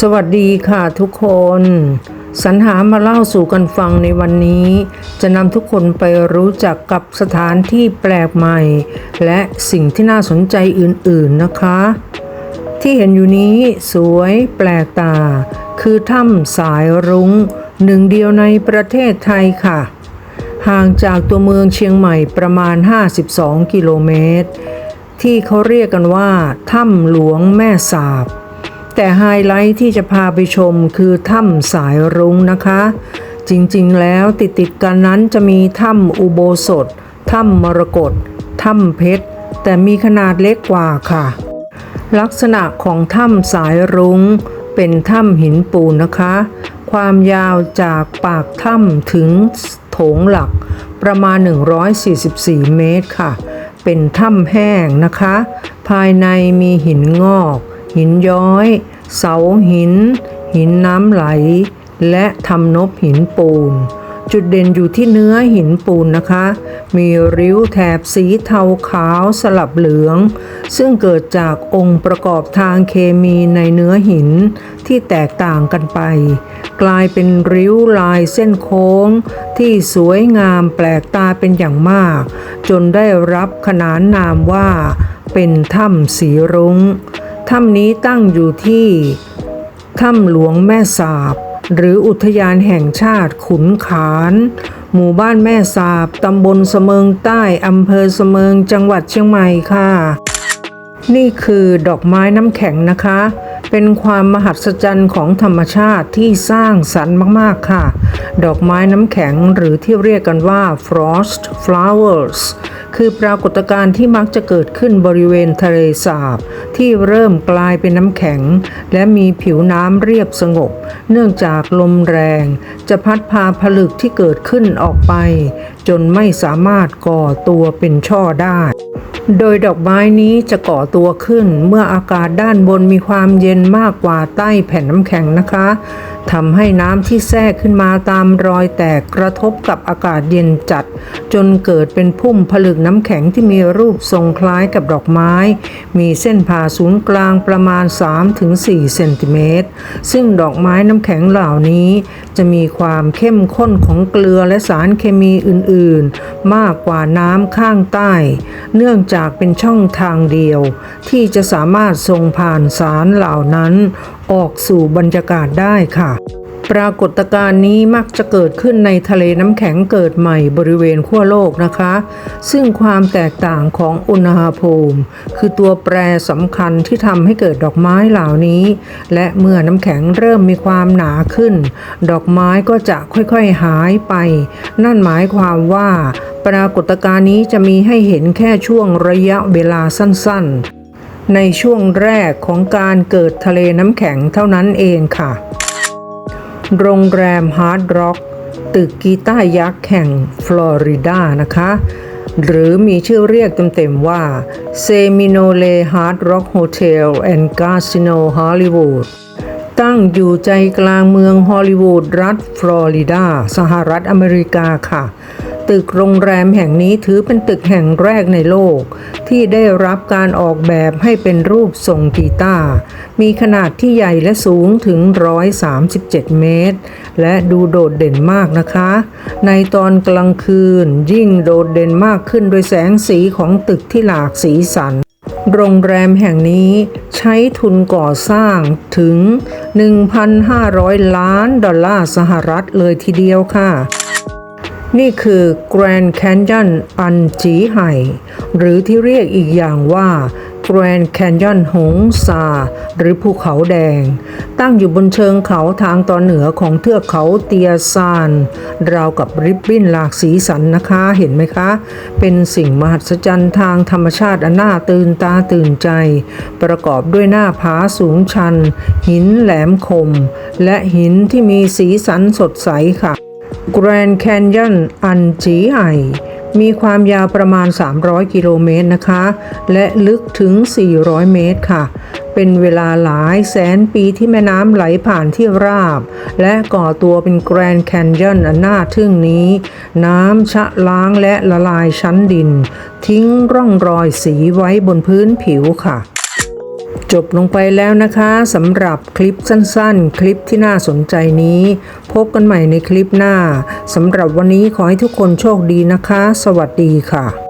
สวัสดีค่ะทุกคน สรรหามาเล่าสู่กันฟังในวันนี้ จะนำทุกคนไปรู้จักกับสถานที่แปลกใหม่ และสิ่งที่น่าสนใจอื่นๆนะคะ ที่เห็นอยู่นี้สวยแปลกตา คือถ้ำสายรุง้ง หนึ่งเดียวในประเทศไทยค่ะ ห่างจากตัวเมืองเชียงใหม่ประมาณ 52 กิโลเมตร ที่เขาเรียกกันว่าถ้ำหลวงแม่สาบ แต่ไฮไลท์ที่จะพาไปชมคือถ้ำสายรุ้งนะคะ จริงๆแล้วติดติดกันนั้นจะมีถ้ำอุโบสถถ้ำมรกตถ้ำเพชร แต่มีขนาดเล็กกว่าค่ะ ลักษณะของถ้ำสายรุง้ง เป็นถ้ำหินปูนนะคะ ความยาวจากปากถ้ำถึงโถงหลักประมาณ 144 เมตรค่ะ เป็นถ้ำแห้งนะคะ ภายในมีหินงอก หินย้อย เสาหิน หินน้ำไหล และทำนบหินปูน จุดเด่นอยู่ที่เนื้อหินปูนนะคะ มีริ้วแถบสีเทาขาวสลับเหลือง ซึ่งเกิดจากองค์ประกอบทางเคมีในเนื้อหินที่แตกต่างกันไป กลายเป็นริ้วลายเส้นโค้ง ที่สวยงามแปลกตาเป็นอย่างมาก จนได้รับขนานนามว่าเป็นถ้ำสีรุง้ง ถ้ำนี้ตั้งอยู่ที่ถ้ำหลวงแม่สาบ หรืออุทยานแห่งชาติขุนขาน หมู่บ้านแม่สาบตำบลเสมิงใต้อำเภอเสมิงจังหวัดเชียงใหม่ค่ะ นี่คือดอกไม้น้ำแข็งนะคะ เป็นความมหัศจรรย์ของธรรมชาติที่สร้างสรรค์มาก ๆ ค่ะ ดอกไม้น้ำแข็งหรือที่เรียกกันว่า frost flowers คือปรากฏการณ์ที่มักจะเกิดขึ้นบริเวณทะเลสาบ ที่เริ่มกลายเป็นน้ำแข็ง และมีผิวน้ำเรียบสงบ เนื่องจากลมแรง จะพัดพาผลึกที่เกิดขึ้นออกไป จนไม่สามารถก่อตัวเป็นช่อได้ โดยดอกไม้นี้จะก่อตัวขึ้นเมื่ออากาศด้านบนมีความเย็นมากกว่าใต้แผ่นน้ำแข็งนะคะทำให้น้ำที่แทรกขึ้นมาตามรอยแตกกระทบกับอากาศเย็นจัด จนเกิดเป็นพุ่มผลึกน้ำแข็งที่มีรูปทรงคล้ายกับดอกไม้ มีเส้นผ่าศูนย์กลางประมาณ 3-4 เซนติเมตร ซึ่งดอกไม้น้ำแข็งเหล่านี้ จะมีความเข้มข้นของเกลือและสารเคมีอื่น ๆ มากกว่าน้ำข้างใต้ เนื่องจากเป็นช่องทางเดียว ที่จะสามารถส่งผ่านสารเหล่านั้น ออกสู่บรรยากาศได้ค่ะ ปรากฏการณ์นี้มักจะเกิดขึ้นในทะเลน้ำแข็งเกิดใหม่บริเวณขั้วโลกนะคะ ซึ่งความแตกต่างของอุณหภูมิ คือตัวแปรสำคัญที่ทำให้เกิดดอกไม้เหล่านี้ และเมื่อน้ำแข็งเริ่มมีความหนาขึ้น ดอกไม้ก็จะค่อยๆหายไป นั่นหมายความว่า ปรากฏการณ์นี้จะมีให้เห็นแค่ช่วงระยะเวลาสั้นๆ ในช่วงแรกของการเกิดทะเลน้ำแข็งเท่านั้นเองค่ะ โรงแรมฮาร์ดร็อกตึกกีตายักษ์แห่งฟลอริดานะคะ หรือมีชื่อเรียกเต็มๆว่า Seminole Hard Rock Hotel and Casino Hollywood ตั้งอยู่ใจกลางเมืองฮอลลีวูดรัฐฟลอริดา สหรัฐอเมริกาค่ะ ตึกโรงแรมแห่งนี้ถือเป็นตึกแห่งแรกในโลก ที่ได้รับการออกแบบให้เป็นรูปทรงกีตาร์มีขนาดที่ใหญ่และสูงถึง 137 เมตร และดูโดดเด่นมากนะคะ ในตอนกลางคืนยิ่งโดดเด่นมากขึ้นโดยแสงสีของตึกที่หลากสีสันโรงแรมแห่งนี้ใช้ทุนก่อสร้างถึง 1,500 ล้านดอลลาร์สหรัฐเลยทีเดียวค่ะ นี่คือ Grand Canyon อันจีไห่หรือที่เรียกอีกอย่างว่า Grand Canyon หงซา หรือภูเขาแดง ตั้งอยู่บนเชิงเขาทางตอนเหนือของเทือกเขาเตียซาน ราวกับริบบิ้นหลากสีสันนะคะเห็นไหมคะ เป็นสิ่งมหัศจรรย์ทางธรรมชาติอันน่าตื่นตาตื่นใจ ประกอบด้วยหน้าผาสูงชัน หินแหลมคม และหินที่มีสีสันสดใสค่ะ Grand Canyon อันจีไอมีความยาวประมาณ 300 กิโลเมตรนะคะ และลึกถึง 400 เมตรค่ะ เป็นเวลาหลายแสนปีที่แม่น้ำไหลผ่านที่ราบ และก่อตัวเป็น Grand Canyon อันน่าทึ่งนี้ น้ำชะล้างและละลายชั้นดิน ทิ้งร่องรอยสีไว้บนพื้นผิวค่ะ จบลงไปแล้วนะคะสำหรับคลิปสั้นๆ คลิปที่น่าสนใจนี้ พบกันใหม่ในคลิปหน้าสำหรับวันนี้ขอให้ทุกคนโชคดีนะคะ สวัสดีค่ะ